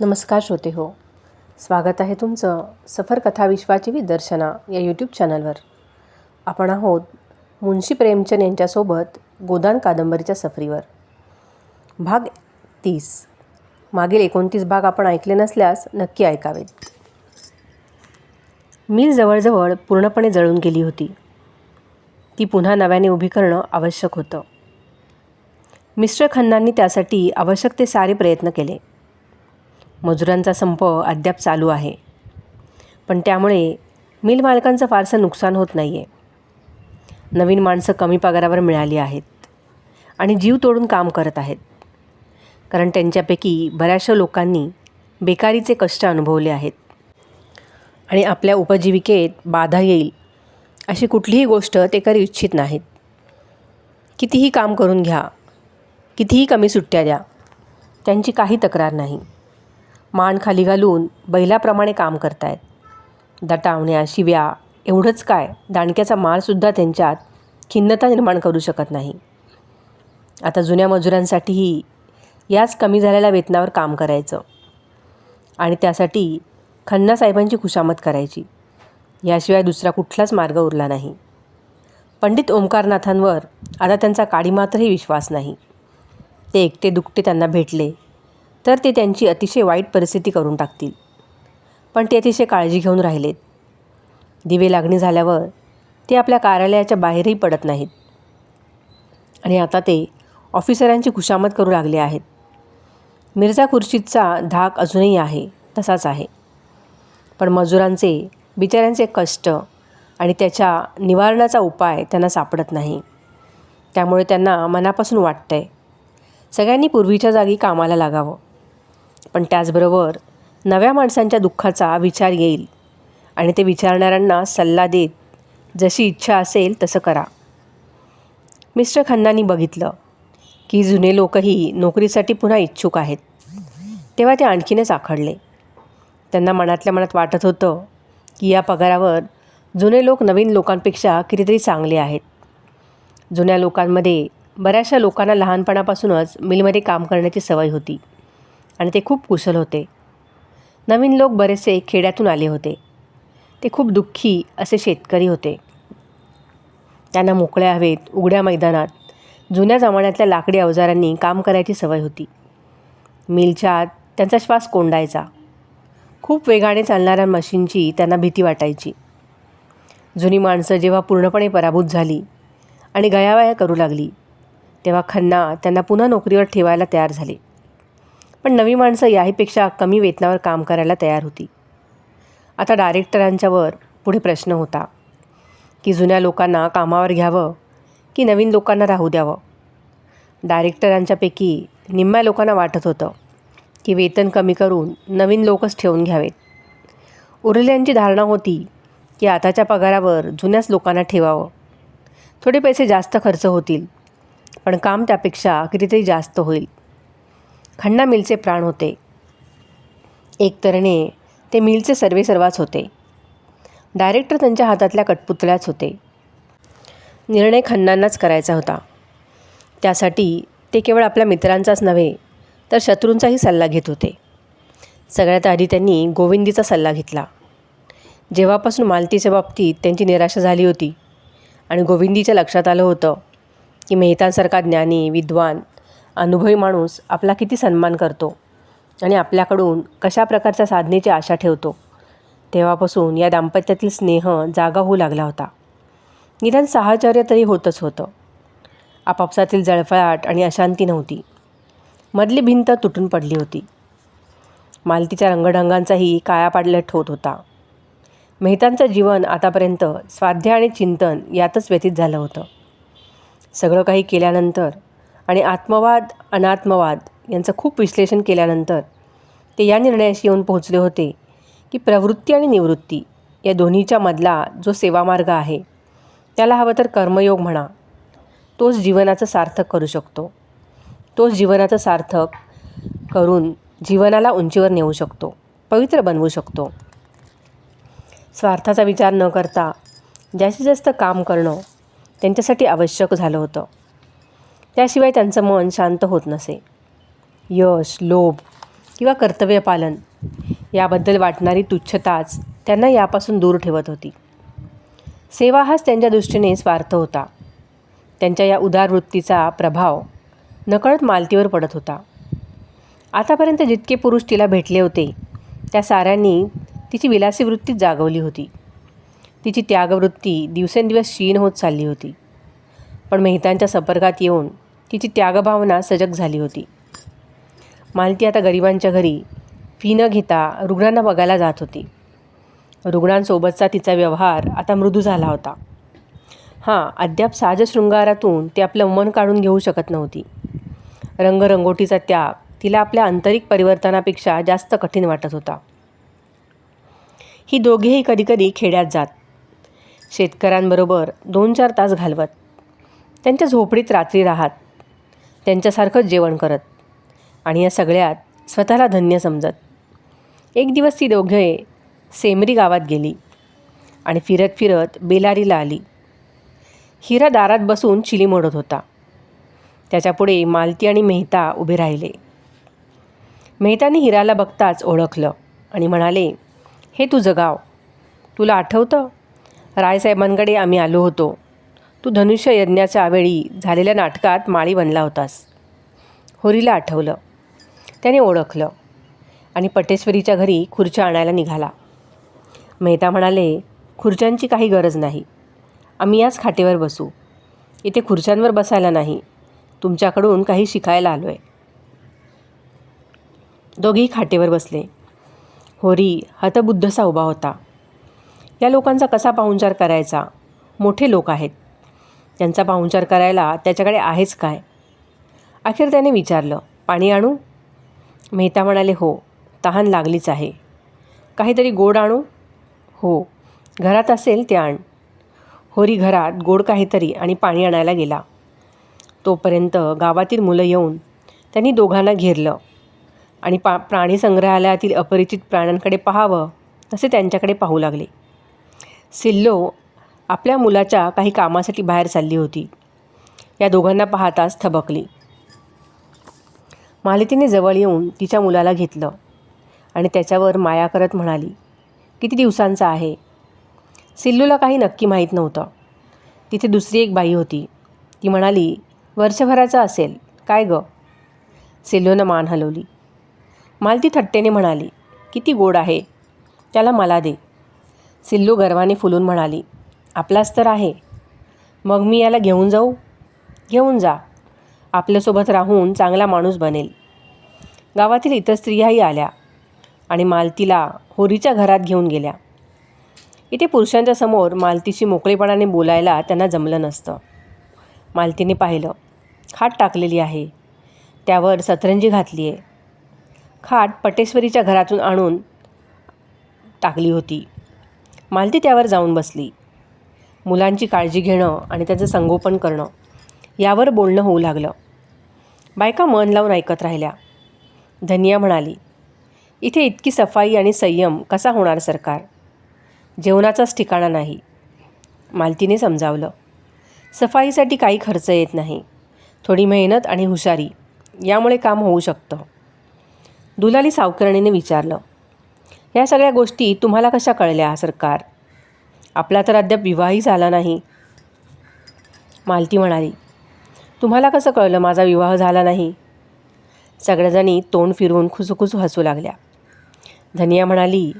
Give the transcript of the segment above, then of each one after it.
नमस्कार श्रोते हो. स्वागत आहे तुमचं सफर कथा विश्वाची विदर्शना या यूट्यूब चॅनलवर. आपण आहोत मुन्शी प्रेमचंद यांच्यासोबत गोदान कादंबरीच्या सफरीवर. भाग तीस. मागील एकोणतीस भाग आपण ऐकले नसल्यास नक्की ऐकावेत. मिल जवळजवळ पूर्णपणे जळून गेली होती. ती पुन्हा नव्याने उभी करणं आवश्यक होतं. मिस्टर खन्नांनी त्यासाठी आवश्यक ते सारे प्रयत्न केले. मजुरांचा संप अद्याप चालू आहे. पण त्यामुळे मिल मालकांचं फारसं नुकसान होत नाही आहे नवीन माणसं कमी पगारावर मिळाली आहेत आणि जीव तोडून काम करत आहेत. कारण त्यांच्यापैकी बऱ्याचशा लोकांनी बेकारीचे कष्ट अनुभवले आहेत. आणि आपल्या उपजीविकेत बाधा येईल अशी कुठलीही गोष्ट ते करू इच्छित नाहीत. कितीही काम करून घ्या कितीही कमी सुट्ट्या द्या त्यांची काही तक्रार नाही. मान खाली घालून बैलाप्रमाणे काम करतायत. दटावण्या शिव्या एवढंच काय दाणक्याचा मालसुद्धा त्यांच्यात खिन्नता निर्माण करू शकत नाही. आता जुन्या मजुरांसाठीही याच कमी झालेल्या वेतनावर काम करायचं आणि त्यासाठी खन्ना साहेबांची खुशामत करायची. याशिवाय दुसरा कुठलाच मार्ग उरला नाही. पंडित ओंकारनाथांवर आता त्यांचा काडीमात्रही विश्वास नाही. ते एकटे दुकटे त्यांना भेटले तर ते त्यांची अतिशय वाईट परिस्थिती करून टाकतील. पण ते अतिशय काळजी घेऊन राहिलेत. दिवे लागणी झाल्यावर ते आपल्या कार्यालयाच्या बाहेरही पडत नाहीत. आणि आता ते ऑफिसरांची खुशामत करू लागले आहेत. मिर्झा खुर्शीदचा धाक अजूनही आहे तसाच आहे. पण मजुरांचे बिचाऱ्यांचे कष्ट आणि त्याच्या निवारणाचा उपाय त्यांना सापडत नाही. त्यामुळे त्यांना मनापासून वाटतं आहे सगळ्यांनी पूर्वीच्या जागी कामाला लागावं. पण त्याचबरोबर नव्या माणसांच्या दुःखाचा विचार येईल आणि ते विचारणाऱ्यांना सल्ला देत जशी इच्छा असेल तसं करा. मिस्टर खन्नांनी बघितलं की जुने लोकही नोकरीसाठी पुन्हा इच्छुक आहेत. तेव्हा ते आणखीनच आखडले. त्यांना मनातल्या मनात वाटत होतं की या पगारावर जुने लोक नवीन लोकांपेक्षा कितीतरी चांगले आहेत. जुन्या लोकांमध्ये बऱ्याचशा लोकांना लहानपणापासूनच मिलमध्ये काम करण्याची सवय होती. आणि ते खूप कुशल होते. नवीन लोक बरेचसे खेड्यातून आले होते. ते खूप दुःखी असे शेतकरी होते. त्यांना मोकळ्या हवेत उघड्या मैदानात जुन्या जमान्यातल्या लाकडी अवजारांनी काम करायची सवय होती. मिलच्या आत त्यांचा श्वास कोंडायचा. खूप वेगाने चालणाऱ्या मशीनची त्यांना भीती वाटायची. जुनी माणसं जेव्हा पूर्णपणे पराभूत झाली आणि गयावया करू लागली तेव्हा खन्ना त्यांना पुन्हा नोकरीवर ठेवायला तयार झाले. पण नवी माणसं याहीपेक्षा कमी वेतनावर काम करायला तयार होती. आता डायरेक्टरांच्यावर पुढे प्रश्न होता की जुन्या लोकांना कामावर घ्यावं की नवीन लोकांना राहू द्यावं? डायरेक्टरांच्यापैकी निम्म्या लोकांना वाटत होतं की वेतन कमी करून नवीन लोकच ठेवून घ्यावेत. उरलेल्यांची धारणा होती की आताच्या पगारावर जुन्याच लोकांना ठेवावं. थोडे पैसे जास्त खर्च होतील पण काम त्यापेक्षा कितीतरी जास्त होईल. खन्ना मिलचे प्राण होते. एकतरणे ते मिलचे सर्वे सर्वाच होते. डायरेक्टर त्यांच्या हातातल्या कटपुतळ्याच होते. निर्णय खन्नांनाच करायचा होता. त्यासाठी ते केवळ आपल्या मित्रांचाच नव्हे तर शत्रूंचाही सल्ला घेत होते. सगळ्यात आधी त्यांनी गोविंदीचा सल्ला घेतला. जेव्हापासून मालतीच्या बाबतीत त्यांची निराशा झाली होती आणि गोविंदीच्या लक्षात आलं होतं की मेहतांसारखा ज्ञानी विद्वान अनुभवी माणूस आपला किती सन्मान करतो आणि आपल्याकडून कशा प्रकारच्या साधनेची आशा ठेवतो तेव्हापासून या दाम्पत्यातील स्नेह जागा होऊ लागला होता. निदान साहचर्य तरी होतच होतं. आपापसातील जळफळाट आणि अशांती नव्हती. मधली भिंत तुटून पडली होती. मालतीच्या रंगढंगांचाही काया पाडलट होत होता. मेहतांचं जीवन आतापर्यंत स्वाध्याय आणि चिंतन यातच व्यतीत झालं होतं. सगळं काही केल्यानंतर आणि आत्मवाद अनात्मवाद यांचं खूप विश्लेषण केल्यानंतर ते या निर्णयाशी येऊन पोहोचले होते की प्रवृत्ती आणि निवृत्ती या दोन्हीच्या मधला जो सेवामार्ग आहे त्याला हवं तर कर्मयोग म्हणा. तोच जीवनाचं सार्थक करू शकतो. तोच जीवनाचं सार्थक करून जीवनाला उंचीवर नेऊ शकतो पवित्र बनवू शकतो. स्वार्थाचा विचार न करता जास्तीत जास्त काम करणं त्यांच्यासाठी आवश्यक झालं होतं. त्याशिवाय त्यांचं मन शांत होत नसे. यश लोभ किंवा कर्तव्यपालन याबद्दल वाटणारी तुच्छताच त्यांना यापासून दूर ठेवत होती. सेवा हाच त्यांच्या दृष्टीने स्वार्थ होता. त्यांच्या या उदार वृत्तीचा प्रभाव नकळत मालतीवर पडत होता. आतापर्यंत जितके पुरुष तिला भेटले होते त्या साऱ्यांनी तिची विलासी वृत्तीच जागवली होती. तिची त्यागवृत्ती दिवसेंदिवस क्षीण होत चालली होती. पण मेहतांच्या संपर्कात येऊन तिची त्यागभावना सजग झाली होती. मालती आता गरिबांच्या घरी फी न घेता रुग्णांना बघायला जात होती. रुग्णांसोबतचा तिचा व्यवहार आता मृदू झाला होता. हां अद्याप साजशृंगारातून ते ती आपलं मन काढून घेऊ शकत नव्हती. रंगरंगोटीचा त्याग तिला आपल्या आंतरिक परिवर्तनापेक्षा जास्त कठीण वाटत होता. ही दोघेही कधीकधी खेड्यात जात. शेतकऱ्यांबरोबर दोन चार तास घालवत. त्यांच्या झोपडीत रात्री राहत त्यांच्यासारखंच जेवण करत आणि या सगळ्यात स्वतःला धन्य समजत. एक दिवस ती दोघे सेमरी गावात गेली आणि फिरत फिरत बेलारीला आली. हिरा दारात बसून चिली मोडत होता. त्याच्यापुढे मालती आणि मेहता उभे राहिले. मेहताने हिराला बघताच ओळखलं आणि म्हणाले हे तुझं गाव तुला आठवतं? रायसाहेबांकडे आम्ही आलो होतो. तू धनुष्य यज्ञाच्या वेळी झालेल्या नाटकात माळी बनला होतास. होरीला आठवलं. त्याने ओळखलं आणि पटेश्वरीच्या घरी खुर्च्या आणायला निघाला. मेहता म्हणाले खुर्च्यांची काही गरज नाही. आम्ही याच खाटेवर बसू. इथे खुर्च्यांवर बसायला नाही. तुमच्याकडून काही शिकायला आलो आहे दोघेही खाटेवर बसले. होरी हतबुद्धसा उभा होता. या लोकांचा कसा पाहुणचार करायचा? मोठे लोक आहेत. त्यांचा पाहुणचार करायला त्याच्याकडे आहेच काय? अखेर त्याने विचारलं पाणी आणू? मेहता म्हणाले हो तहान लागलीच आहे. काहीतरी गोड आणू? हो घरात असेल ते आण. होरी घरात गोड काहीतरी आणि पाणी आणायला गेला. तोपर्यंत गावातील मुलं येऊन त्यांनी दोघांना घेरलं आणि पा प्राणी संग्रहालयातील अपरिचित प्राण्यांकडे पाहावं तसे त्यांच्याकडे पाहू लागले. सिल्लो आपल्या मुलाच्या काही कामासाठी बाहेर चालली होती. या दोघांना पाहताच थबकली. मालतीने जवळ येऊन तिच्या मुलाला घेतलं आणि त्याच्यावर माया करत म्हणाली किती दिवसांचा आहे? सिल्लूला काही नक्की माहीत नव्हतं. तिथे दुसरी एक बाई होती. ती म्हणाली वर्षभराचा असेल. काय गं? सिल्लूनं मान हलवली. मालती थट्टेने म्हणाली किती गोड आहे. त्याला मला दे. सिल्लू गर्वाने फुलून म्हणाली आपलाच तर आहे. मग मी याला घेऊन जाऊ? घेऊन जा. आपल्यासोबत राहून चांगला माणूस बनेल. गावातील इतर स्त्रियाही आल्या आणि मालतीला होरीच्या घरात घेऊन गेल्या. इथे पुरुषांच्या समोर मालतीशी मोकळेपणाने बोलायला त्यांना जमलं नसतं. मालतीने पाहिलं खाट टाकलेली आहे. त्यावर सतरंजी घातली आहे. खाट पटेश्वरीच्या घरातून आणून टाकली होती. मालती त्यावर जाऊन बसली. मुलांची काळजी घेणं आणि त्याचं संगोपन करणं यावर बोलणं होऊ लागलं. बायका मन लावून ऐकत राहिल्या. धनिया म्हणाली इथे इतकी सफाई आणि संयम कसा होणार सरकार? जेवणाचाच ठिकाणा नाही. मालतीने समजावलं सफाईसाठी काही खर्च येत नाही. थोडी मेहनत आणि हुशारी यामुळे काम होऊ शकतं. दुलाली सावकरणीने विचारलं या सगळ्या गोष्टी तुम्हाला कशा कळल्या सरकार? आपला तर अद्याप विवाहही झाला नाही. मालती म्हणाली तुम्हाला कसं कळलं माझा विवाह झाला नाही? सगळ्याजणी तोंड फिरवून खुसूखुसू हसू लागल्या. धनिया म्हणाली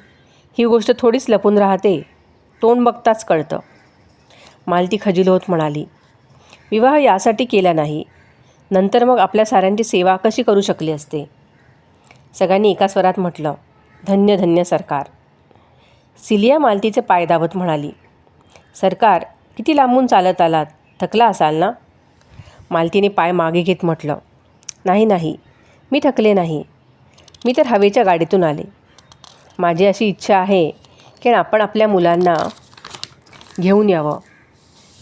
ही गोष्ट थोडीच लपून राहते तोंड बघताच कळतं. मालती खजील होत म्हणाली विवाह यासाठी केला नाही नंतर मग आपल्या साऱ्यांची सेवा कशी करू शकली असते? सगळ्यांनी एका स्वरात म्हटलं धन्य धन्य सरकार. सिलिया मालतीचे पाय दाबत म्हणाली सरकार किती लांबून चालत आलात? थकला असाल ना? मालतीने पाय मागे घेत म्हटलं नाही नाही मी थकले नाही. मी तर हवेच्या गाडीतून आले. माझी अशी इच्छा आहे की आपण आपल्या मुलांना घेऊन यावं.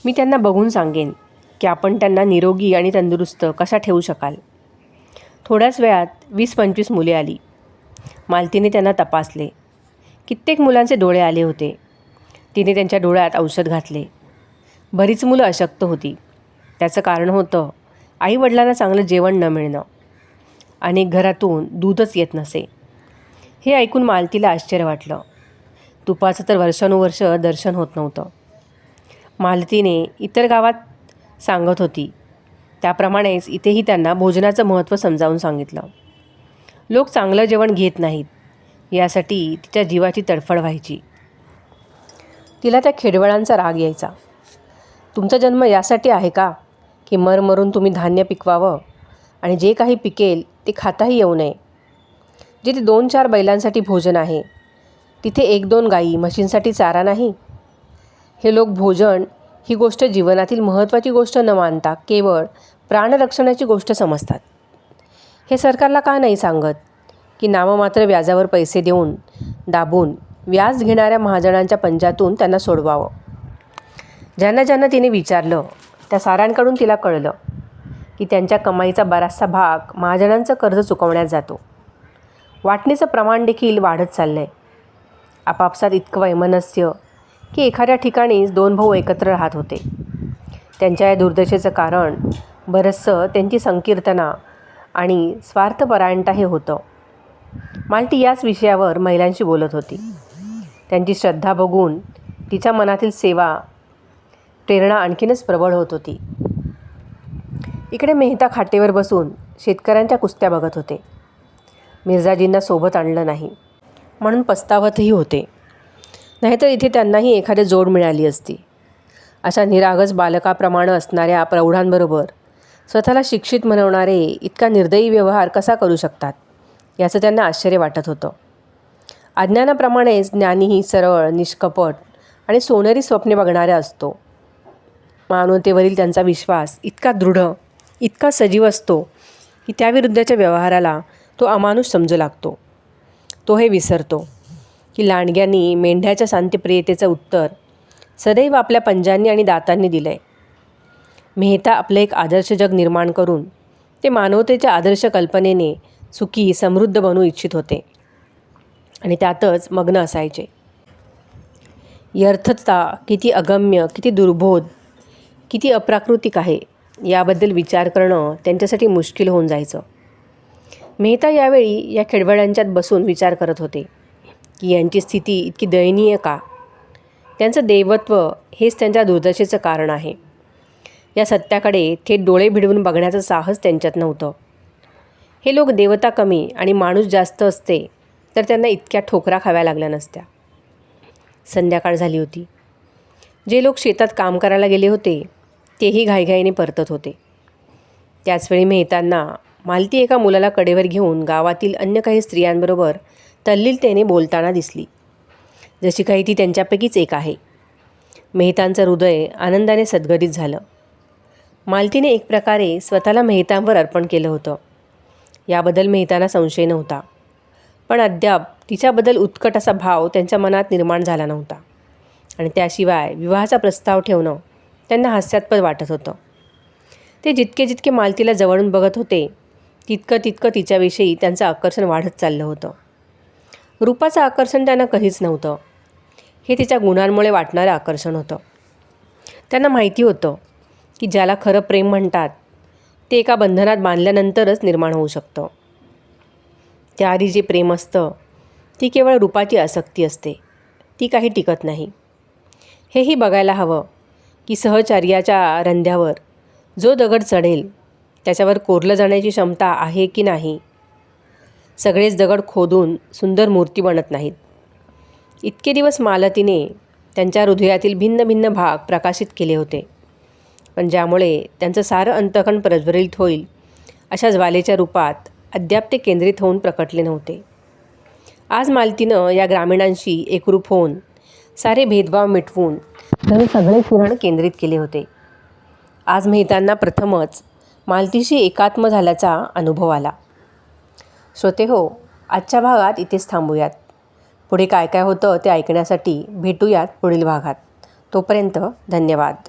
मी त्यांना बघून सांगेन की आपण त्यांना निरोगी आणि तंदुरुस्त कसा ठेवू शकाल. थोड्याच वेळात वीस पंचवीस मुले आली. मालतीने त्यांना तपासले. कित्येक मुलांचे डोळे आले होते. तिने त्यांच्या डोळ्यात औषध घातले. बरीच मुलं अशक्त होती. त्याचं कारण होतं आईवडिलांना चांगलं जेवण न मिळणं. अनेक घरातून दूधच येत नसे. हे ऐकून मालतीला आश्चर्य वाटलं. तुपाचं तर वर्षानुवर्ष दर्शन होत नव्हतं. मालतीने इतर गावात सांगत होती. त्याप्रमाणेच इथेही त्यांना भोजनाचं महत्त्व समजावून सांगितलं. लोक चांगलं जेवण घेत नाहीत. यासाठी तिच्या जीवाची तडफड व्हायची. तिला त्या खेडवळांचा राग यायचा. तुमचा जन्म यासाठी आहे का? की मरमरून तुम्ही धान्य पिकवावं? आणि जे काही पिकेल ते खाताही येऊ नये. जिथे दोन चार बैलांसाठी भोजन आहे तिथे एक दोन गायी म्हशींसाठी चारा नाही? हे लोक भोजन ही गोष्ट जीवनातील महत्त्वाची गोष्ट न मानता केवळ प्राणरक्षणाची गोष्ट समजतात. हे सरकारला का नाही सांगत? की नाममात्र व्याजावर पैसे देऊन दाबून व्याज घेणाऱ्या महाजनांच्या पंजातून त्यांना सोडवावं. ज्यांना ज्यांना तिने विचारलं त्या सारांकडून तिला कळलं की त्यांच्या कमाईचा बराचसा भाग महाजनांचं कर्ज चुकवण्यात जातो. वाटणीचं प्रमाण देखील वाढत चाललं आहे आपापसात इतकं वैमनस्य की एखाद्या ठिकाणीच दोन भाऊ एकत्र राहत होते. त्यांच्या या दुर्दशेचं कारण बरंचसं त्यांची संकीर्तना आणि स्वार्थपरायणता हे होतं. मालती याच विषयावर महिलांशी बोलत होती. त्यांची श्रद्धा बघून तिच्या मनातील सेवा प्रेरणा आणखीनच प्रबळ होत होती. इकडे मेहता खाटेवर बसून शेतकऱ्यांच्या कुस्त्या बघत होते. मिर्झाजींना सोबत आणलं नाही म्हणून पस्तावतही होते. नाहीतर इथे त्यांनाही एखादी जोड मिळाली असती. अशा निरागस बालकाप्रमाणे असणाऱ्या प्रौढांबरोबर स्वतःला शिक्षित म्हणवणारे इतका निर्दयी व्यवहार कसा करू शकतात? याचं त्यांना आश्चर्य वाटत होतं. अज्ञानाप्रमाणेच ज्ञानीही सरळ निष्कपट आणि सोनेरी स्वप्ने बघणारा असतो. मानवतेवरील त्यांचा विश्वास इतका दृढ इतका सजीव असतो की त्याविरुद्धच्या व्यवहाराला तो अमानुष समजू लागतो. तो हे विसरतो की लांडग्यांनी मेंढ्याच्या शांतिप्रियतेचं उत्तर सदैव आपल्या पंजांनी आणि दातांनी दिलं आहे मेहता आपलं एक आदर्श जग निर्माण करून ते मानवतेच्या आदर्श कल्पनेने सुखी समृद्ध बनू इच्छित होते. आणि त्यातच मग्न असायचे. यर्थता किती अगम्य किती दुर्बोध किती अप्राकृतिक आहे याबद्दल विचार करणं त्यांच्यासाठी मुश्किल होऊन जायचं. मेहता यावेळी या खेडवळ्यांच्यात बसून विचार करत होते की यांची स्थिती इतकी दयनीय का? त्यांचं देवत्व हेच त्यांच्या दुर्दशेचं कारण आहे. या सत्याकडे थेट डोळे भिडवून बघण्याचं साहस त्यांच्यात नव्हतं. हे लोक देवता कमी आणि माणूस जास्त असते तर त्यांना इतक्या ठोकरा खाव्या लागल्या नसत्या. संध्याकाळ झाली होती. जे लोक शेतात काम करायला गेले होते तेही घाईघाईने परतत होते. त्याचवेळी मेहतांना मालती एका मुलाला कडेवर घेऊन गावातील अन्य काही स्त्रियांबरोबर तल्लीलतेने बोलताना दिसली. जशी काही ती त्यांच्यापैकीच एक आहे. मेहतांचं हृदय आनंदाने सद्गदित झालं. मालतीने एक प्रकारे स्वतःला मेहतांवर अर्पण केलं होतं. याबद्दल मेहताना संशय नव्हता. पण अद्याप तिच्याबद्दल उत्कट असा भाव त्यांच्या मनात निर्माण झाला नव्हता. आणि त्याशिवाय विवाहाचा प्रस्ताव ठेवणं त्यांना हास्यास्पद वाटत होतं. ते जितके जितके मालतीला जवळून बघत होते तितकं तितकं तिच्याविषयी त्यांचं आकर्षण वाढत चाललं होतं. रूपाचं आकर्षण त्यांना कधीच नव्हतं. हे तिच्या गुणांमुळे वाटणारं आकर्षण होतं. त्यांना माहिती होतं की ज्याला खरं प्रेम म्हणतात ते एका बंधनात बांधल्यानंतरच निर्माण होऊ शकतं. त्याआधी जे प्रेम असतं ती केवळ रूपाची आसक्ती असते. ती काही टिकत नाही. हेही बघायला हवं की सहचार्याच्या रंध्यावर जो दगड चढेल त्याच्यावर कोरलं जाण्याची क्षमता आहे की नाही? सगळेच दगड खोदून सुंदर मूर्ती बनत नाहीत. इतके दिवस मालतीने त्यांच्या हृदयातील भिन्न भिन्न भाग प्रकाशित केले होते. पण ज्यामुळे त्यांचं सारं अंतकण प्रज्वलित होईल अशा ज्वालेच्या रूपात अद्याप ते केंद्रित होऊन प्रकटले नव्हते. आज मालतीनं या ग्रामीणांशी एकरूप होऊन सारे भेदभाव मिटवून तर सगळे किरण केंद्रित केले होते. आज मेहतांना प्रथमच मालतीशी एकात्म झाल्याचा अनुभव आला. श्रोते हो आजच्या भागात इथेच थांबूयात. पुढे काय काय होतं ते ऐकण्यासाठी भेटूयात पुढील भागात. तोपर्यंत धन्यवाद.